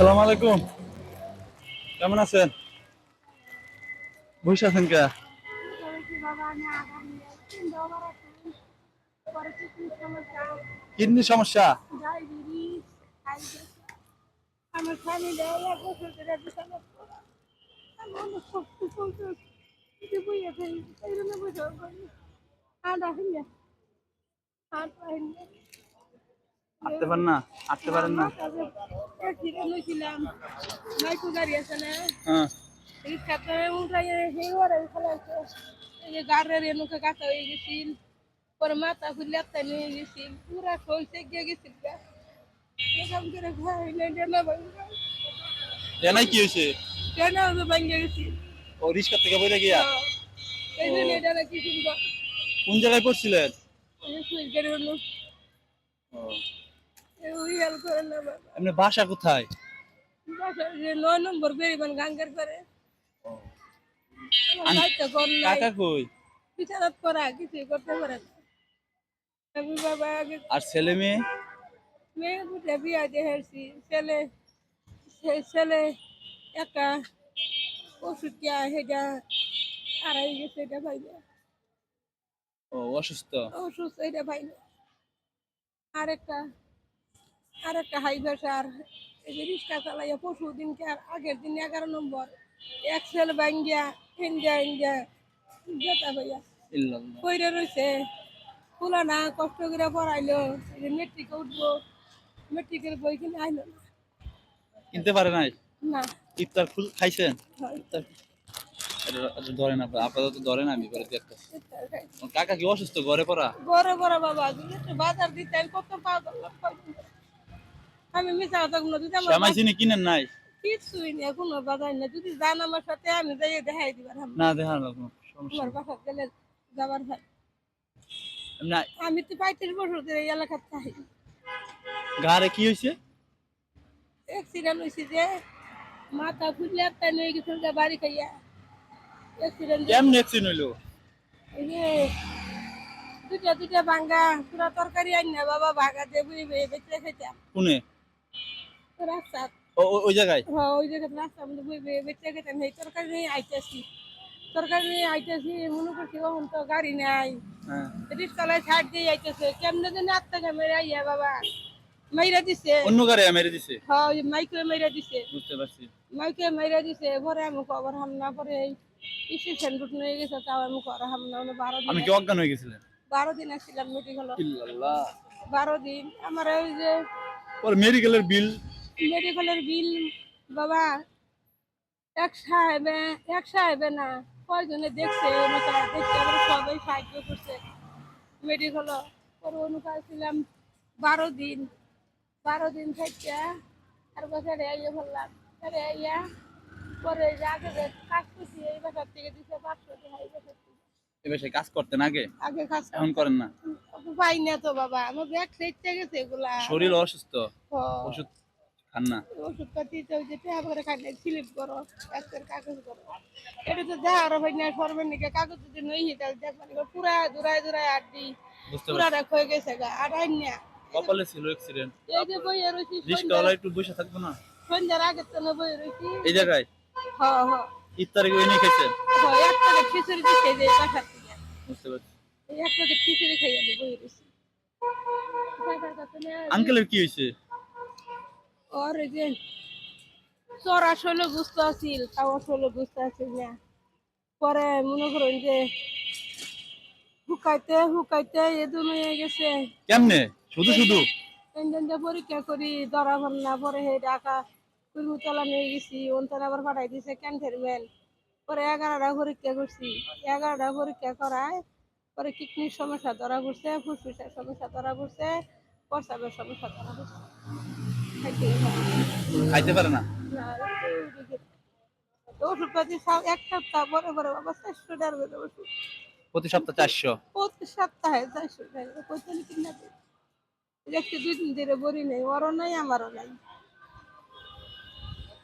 আসসালামু আলাইকুম। কেমন আছেন? বসে আছেন কে? কিডনি সমস্যা? আর আর পারেন না। আসতে পারেন না? হ্যাঁ গাড়ির এনুকে কাঁচা হয়ে গেছিল। পরে মাথা খুলে একটা নিয়ে গেছিল। পুরা সইছে গিয়ে গেছিল এরকম করে ভাই না ডেলা ভাই জানাই কি হয়েছে কেন আমি ভাঙ্গে গেছি ও রিক্সা থেকে বইলে গিয়া এই জন্য এটা নাকি সুন্দর কোন জায়গায় পড়ছিলেন এই সুইচ গেড়ে হলো ওই হেল করে না বাবা। এমনি বাসা কোথায়? বাসার যে নয় নম্বর বেরিবান গাঙ্গের করে কর কাকা কই? বিচারাত করা কিছুই করতে পারে না। আমি বাবা আগে আর ছেলে মেয়ে? মেয়ে বুঝে বিয়া দিয়ে হেরছি ছেলে ছেলে একা ওষুধ দিয়া সেটা হারাই গেছে এটা পাইবে ও অসুস্থ? অসুস্থ এটা পাই না আরেকটা আরেকটা হাই প্রেশার এই যে রিক্সা চালাইয়া পশু দিনকে আর আগের দিন এগারো নম্বর এক্সেল ভাঙ্গিয়া ইন্ডিয়া ইন্ডিয়া যেটা ভাইয়া কইরে রয়েছে খোলা না কষ্ট করে পড়াইলো মেট্রিকে উঠবো মেট্রিকের বই কিনে আইলো না। কিনতে পারে নাই? না। ইফতার ফুল খাইছেন। ইফতার ধরেন আপনার আপাতত ধরেন আমি কাকা কি অসুস্থ? ঘরে পড়া? বড় বড় বাবা একটু বাজার দিতে কত পাগল আমি মিশা কথা কোনো যদি আমার শ্যামাই চিনি কিনেন নাই? কিছুই নেই কোনো বাজার নেই যদি যান আমার সাথে আমি যাই দেখাই দিবার না দেখান লাগবো সমস্যা বাসা গেলে যাবার এমনি আমি তো পঁয়ত্রিশ বছর ধরে এই এলাকার থাকি গাড়ে কি হয়েছে অ্যাক্সিডেন্ট হয়েছে যে মাথা ফুটলে একটা নিয়ে গেছিল যে বাড়ি খাইয়া। অ্যাক্সিডেন্ট কেমন অ্যাক্সিডেন্ট হইল? এই যে দুটা দুটা ভাঙ্গা পুরা তরকারি আনি না বাবা ভাগা বুঝে বেঁচে খেতাম কোনে? রাস্তা ওই জায়গায়? হ্যাঁ ওই জায়গায় রাস্তা মধ্যে বুঝে বুঝে বেঁচে খেতাম এই তরকারি নিয়ে আইতেছি। তরকারি নিয়ে আইতেছি মনে করছি ওখান তো গাড়ি নাই। হ্যাঁ। রিক্সালায় ছাড় দিয়ে আইতেছে কেমনে দিন আত্মা মেরে আইয়া বাবা? মাইরা দিছে। অন্য গাড়ি মেরে দিছে? হ্যাঁ ওই মাইকে মাইরা দিছে। বুঝতে পারছি। মাইকে মাইরা দিছে পরে আমি খবর হাম না পরে স্টেশন রুট নিয়ে গেছে তাও আমি খবর হাম না। মানে বারো আমি দিন কি অজ্ঞান হয়ে গেছিলেন? বারো দিন আসছিলাম ইল্লাল্লাহ। বারো দিন আমার ওই যে মেডিকেলের বিল মেডিকেলের বিল বাবা এক সাহেবে এক সাহেবে না কয়জনে দেখছে অনুসার দেখছে আবার সবাই সাহায্য করছে। মেডিকেল পরে অনুসার ছিলাম বারো দিন। বারো দিন থেকে আর বছর আইয়া বললাম আরে আইয়া পরে আগে কাজ করছি এই বছর থেকে দিছে পাঁচশো টাকা এই বছর এবার সে কাজ করতেন আগে? আগে কাজ এখন করেন না? পাই না তো বাবা আমার ব্যাগ সেটতে গেছে এগুলা। শরীর অসুস্থ? ওষুধ খান না? ওষুধ পাতি তো ওই যে টাকা করে কাটলে স্লিপ করো ডাক্তার কাগজ করো। এটা তো যা আর ভাই না নাকি কাগজ যদি নই তাহলে দেখবেন এবার পুরা দূরায় দূরায় আড্ডি পুরা রাখ হয়ে গেছে গা আর আইন কপালে ছিল অ্যাক্সিডেন্ট এই যে বই রয়েছি রিস্কাওয়ালা একটু বসে থাকব না? সন্ধ্যার আগে তো না বই রয়েছি এই জায়গায়? হ হ। ইফতারে ওই নিয়ে খেয়েছেন? হ এক প্যাকেট খিচুড়ি দিচ্ছে যে বাসার থেকে বুঝতে পারছি। এক খিচুড়ি বই। আঙ্কেলের কি হয়েছে ওর যে তোর আসলে বুঝতে আছিল তাও আসলে বুঝতে আছিল না। পরে মনে করেন যে হুকাইতে হুকাইতে এদুন হয়ে গেছে। কেমনে? শুধু শুধু? পরীক্ষা করি ধরা হল না পরে হে ঢাকা কুলমুতলা নিয়ে গেছি ওনতার আবার পাঠাই দিছে ক্যান্সারম্যান পরে এগারোটা পরীক্ষা করছি। এগারোটা পরীক্ষা করায় পরে কিডনির সমস্যা ধরা পড়ছে ফুসফুসের সমস্যা ধরা পড়ছে প্রস্রাবের সমস্যা ধরা পড়ছে। খাইতে পারে না? না, সব এক সপ্তাহ পরে পরে বাবা চারশো টাকার ওষুধ। প্রতি সপ্তাহ চারশো? প্রতি সপ্তাহে চারশো টাকা কোথায় কিনা দেখতে দুই দিন ধরে বড়ি নেই ওরও নাই আমারও নাই।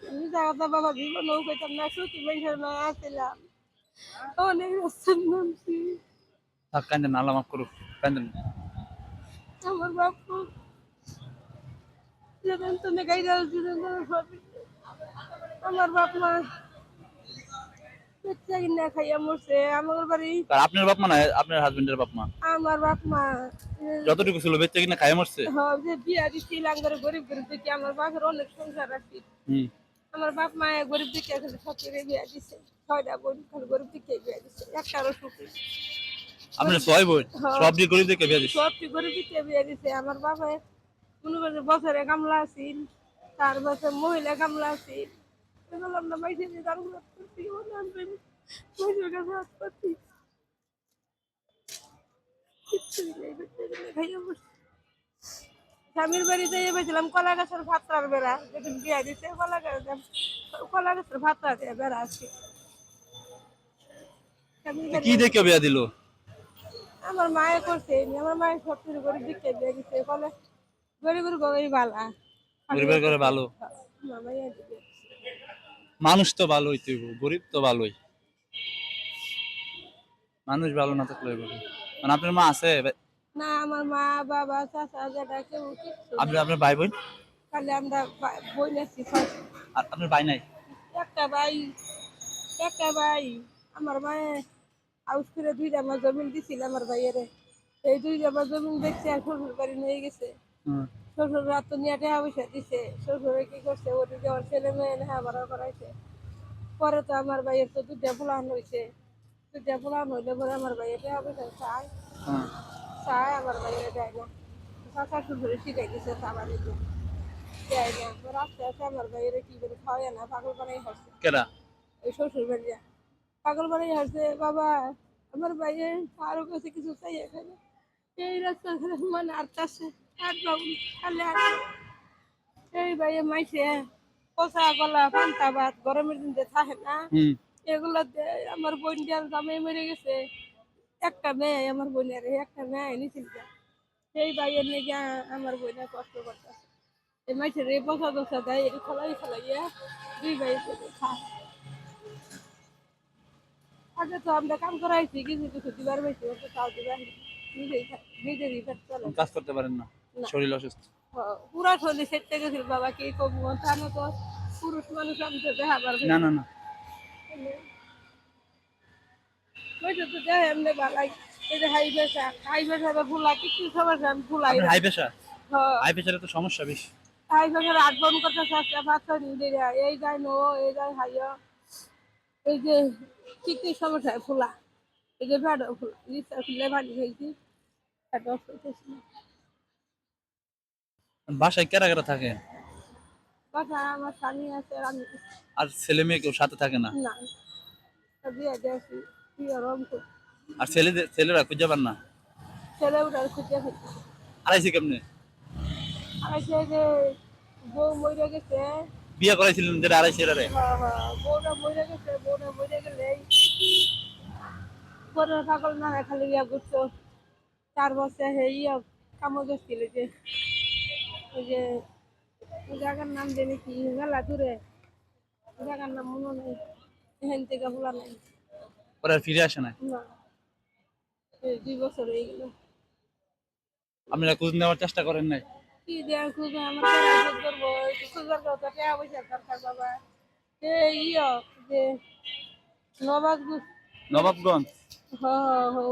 আমি বাবা জীবন না সুতি মানুষের নয় আসছিলাম অনেক রাস্তার নামছি থাক কান্দেন আল্লাহ মাফ করুক। কান্দেন আমার বাপু যেদিন তুমি গাই যাও যেদিন তুমি সবই আমার বাপ মা বাচ্চা খাইয়া মরছে। আমার বাড়ি আর আপনার বাপ মা না আপনার হাজবেন্ডের বাপ মা? আমার বাপ মা যতটুকু ছিল বেঁচে কিনা খায় মরছে? হ্যাঁ, যে বিয়া দিচ্ছি লাঙ্গরে গরিব গরিব দেখি আমার বাপের অনেক সংসার আছে। হুম। আমার বাপ মা গরিব দিকে বিয়া দিছে। ছয়টা বোন খালি গরিব দিকে বিয়া দিছে একটারও সুখী আপনার ছয় বোন। সব দিয়ে গরিব দেখে বিয়ে দিচ্ছে সবটি গরিব দিকে বিয়া দিছে। আমার বাপে মনে করছে বছরে গামলা আছিল তার বছর মহিলা গামলা আছিল বললাম না মাইসে যে দাঁড়গুলো করছি মাইসের কাছে হাত পাচ্ছি। স্বামীর বাড়িতে গেছিলাম কলা গাছের ভাতটার বেড়া যেদিন বিয়া দিছে কলা গাছ কলা গাছের ভাতটা দিয়ে বেড়া আছে। কি দেখে বিয়ে দিল? আমার মায়ে করছে আমার মায়ের সব কিছু গরিব দিকে দিয়ে গেছে বলে গরিবের গরিব বালা গরিবের করে ভালো মামাই আর দিবে। মানুষ তো ভালোই তুই গরিব তো ভালোই। মানুষ ভালো না থাকলে মানে আপনার মা আছে? না আমার মা বাবা চাচা যেটা কেউ কিচ্ছু আপনার আপনার ভাই বোন? খালি আমরা আর আপনার ভাই নাই? একটা ভাই একটা ভাই। আমার মায়ে হাউস করে দুইটা আমার জমিন দিছিল আমার ভাইয়েরে। এই আমার জমিন দেখছে আর শ্বশুর বাড়ি নিয়ে গেছে। হুম। শ্বশুর রাত তো নিয়ে টাকা পয়সা দিছে। শ্বশুরে কি করছে? ওদিকে আমার ছেলে মেয়ে ভাড়া করাইছে। পরে তো আমার ভাইয়ের তো দুটা ফুলান হয়েছে দুটা ফুলান হইলে পরে আমার ভাইয়ের টাকা পয়সা চায় হুম। চায় আমার ভাইয়ের দেয় না। কাকা শ্বশুরে শিখাই দিছে দিতে। দেয় না। আস্তে আস্তে আমার ভাইয়ের কি করে খাওয়ায় না পাগল বানাই হচ্ছে কেডা? ওই শ্বশুর বাড়িয়া পাগল বানাই হচ্ছে বাবা আমার ভাইয়ের আরও কাছে কিছু চাই এখানে এই রাস্তা মানে আর চাষে আর বাবু খালে আর এই ভাইয়ে মাইছে কষা গলা পান্তা ভাত গরমের দিন যে থাকে না হুম। এগুলো দেয় আমার বোন দিয়ে জামাই মরে গেছে একটা মেয়ে আমার বোনের একটা মেয়ে নিছিল সেই ভাইয়ের নাকি আমার বোনে কষ্ট করতেছে। এই মাইছের এই বসা দশা দেয় এই খলাই খলাইয়া দুই ভাই করে খায়। আগে তো আমরা কাম করাইছি কিছু কিছু দিবার পাইছি ও তো তাও দিবার নিজেই খায় নিজেরই পেট চলে। কাজ করতে পারেন না না। শরীর অসুস্থ। পুরা শরীর সেটতে গেছিল বাবা কি কমু তা না তো পুরুষ মানুষ আমি তো দেখা পারবে না। না না ওইটা তো দেয় এমনি বালাই এই যে হাই বেসা হাই বেসা ভুলা কিছু সমস্যা আমি ভুলাই হাই হ্যাঁ হাই প্রেশারে তো সমস্যা বেশি। হাই বেসার আট বন করতে চাচ্ছে বাচ্চা নিয়ে এই যায় নো এই যায় হাইয়া। এই যে কি কি সমস্যা ফুলা এই যে ভেড় ফুলা ভাজি খাইছি এটা অসুবিধা ছিল বাসায় কেরা কেরা থাকে? কথা আমার স্বামী আছে আমি আর ছেলে মেয়ে কেউ সাথে থাকে না? না। বিয়ে দিয়েছি বিয়ে রং আর ছেলে ছেলেরা খুঁজে পান না? ছেলে খুঁজে আড়াইছে কেমনে? যে বউ মরে গেছে। বিয়ে করাইছিলেন যেটা আড়াইছে রে হ্যাঁ, হ্যাঁ, বউটা মরে গেছে বউটা মরে গেলে পরে পাগল না খালি ইয়া চার বছর হে ইয়া কামো গেছিল যে। ওই যে জায়গার নাম জানি কি মেলা দূরে। জায়গার নাম মনে নেই। এখান থেকে ভোলা নাই। ফিরে আসে না। না দুই বছর হয়ে গেল। আপনারা খোঁজ নেওয়ার চেষ্টা করেন নাই? কি দেয়া খুঁজে আমার করব। খুঁজার কথা টাকা পয়সা দরকার বাবা। এই ইয়া যে নবাব নবাবগঞ্জ?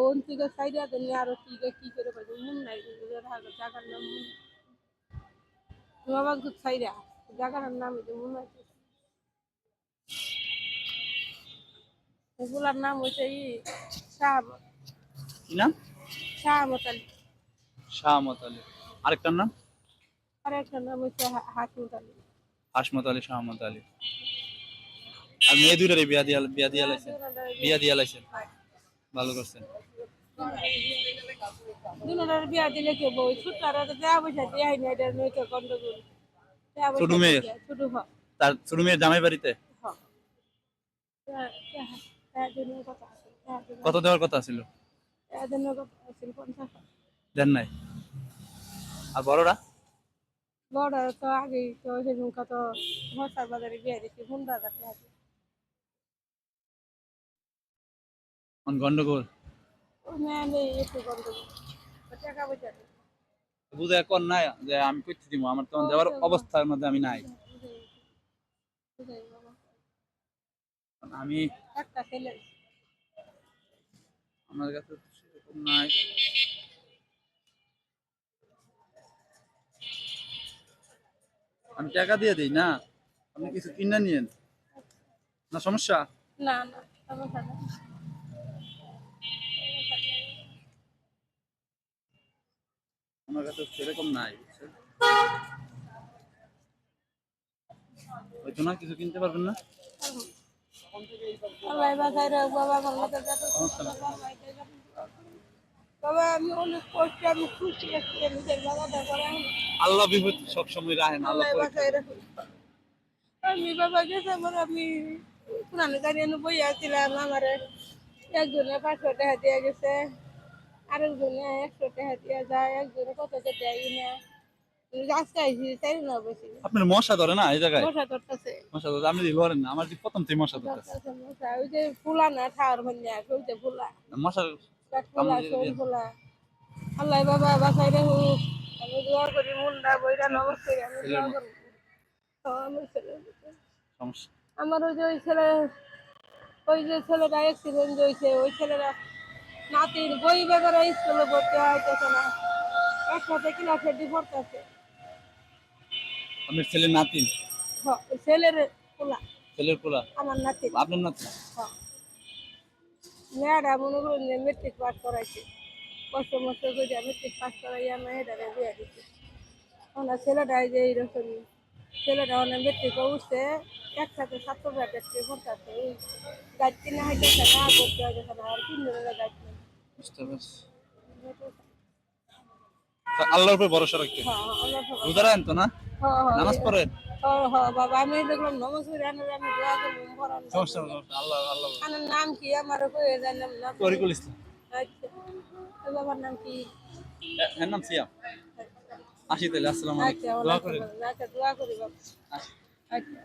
ওন থেকে সাইডে আরও কি কি করে মন নাই। জায়গার নাম জায়গার নাম এটা মন আছে ওগুলার নাম হচ্ছে ই কি নাম? শাহ মতালি শাহমত আলী আরেকটার নাম? আর একটা নাম হচ্ছে হাসমত আলী। হাসমত আলী শাহমত আলী। আর মেয়ে দুইটারে বিয়া দিয়া বিয়া দিয়া লাইছেন? বিয়া দিয়া লাইছেন? ভালো করছেন। দুটার বিয়া দিলে কে বই ছুটার দেওয়া পয়সা দেওয়া হয়নি এটা নয়তো গন্ডগোল। ছোট হ তার ছোট মেয়ের জামাই বাড়িতে? দেয়া- দেয়া- দেয়া দেয়া কত দেওয়ার কথা ছিল? দেয়া দেন নাই। আর বড়রা? বড় তো আগে তো সেরকম কত মশার বাজারে বিয়ে দিচ্ছি হাজার টাকা গন্ডগোল? নেই নেই। বুঝে কর না যে আমি করতে দিব আমার তখন যাওয়ার অবস্থার মধ্যে আমি নাই। আমি আমার কাছে সেরকম নাই। আমি টাকা দিয়ে দিই না? আপনি কিছু কিনে নিয়েন। না সমস্যা? না না সমস্যা আমার সেরকম নাই? হয়তো না কিছু কিনতে পারবেন না? আল্লাহ আমি বিপদ সবসময় রাখেন আল্লাহ বাবা গেছে আমার আমি পুরানো গাড়ি বই আসছিলাম আমার একজনে পাঁচশো টাকা দিয়ে গেছে। আরেকজনে একশো টাকা দিয়ে যায় একজনে কত দেয় না। আপনার মশা ধরে না এই জায়গায়? মশা ধরতেছে। মশা ধরে আপনি ধরেন না আমার প্রথম থেকে মশা ধরতেছে। ধরতেছে ওই যে ফুলা না ঠাওয়ার ওই যে ফুলা। আল্লাহ বাবা আমি দোয়া করি মুন্ডা বইরা আমি দোয়া করি। আমার ছেলে আমার ওই যে ওই ছেলে ওই যে ছেলেটা অ্যাক্সিডেন্ট হয়েছে ওই ছেলেরা নাতির বই বেগারা স্কুলে ভর্তি হইতেছে না। একসাথে ক্লাসে পড়তেছে আপনার ছেলে নাতিন হ, ওই ছেলের পোলা। ছেলের পোলা? আমার নাতি। আপনার নাতি? মেয়েরা মনে করুন যে মেট্রিক পাস করাইছে। কষ্ট মষ্ট করে মেট্রিক পাস করাইয়া মেয়েটারে বিয়ে দিচ্ছে ওনার ছেলেটা এই যে এইরকম ছেলেটা ওনার মেট্রিক উঠছে একসাথে ছাত্র ব্যাটারকে পড়তেছে ওই গাছ কিনে হাইতেছে না করতে হইতেছে না আর তিন জনের গাছ বুঝতে পারছি। আল্লাহর উপর ভরসা রাখতে। হ্যাঁ রোজা রাখেন তো না? হ্যাঁ, হ্যাঁ, নামাজ পড়েন? বাবা আমি দেখলাম নমস্কার আনার আমি দোয়া করব সমস্যা নেই, সমস্যা নেই। আল্লাহ আল্লাহ। আমার নাম কি? আমার কয়ে জানলাম না তরিকুল ইসলাম। আচ্ছা। বাবার নাম কি? এ- এর নাম সিয়াম। আসি তাহলে আসসালামু আলাইকুম। আচ্ছা দোয়া। আচ্ছা দোয়া করি বাবা। আচ্ছা।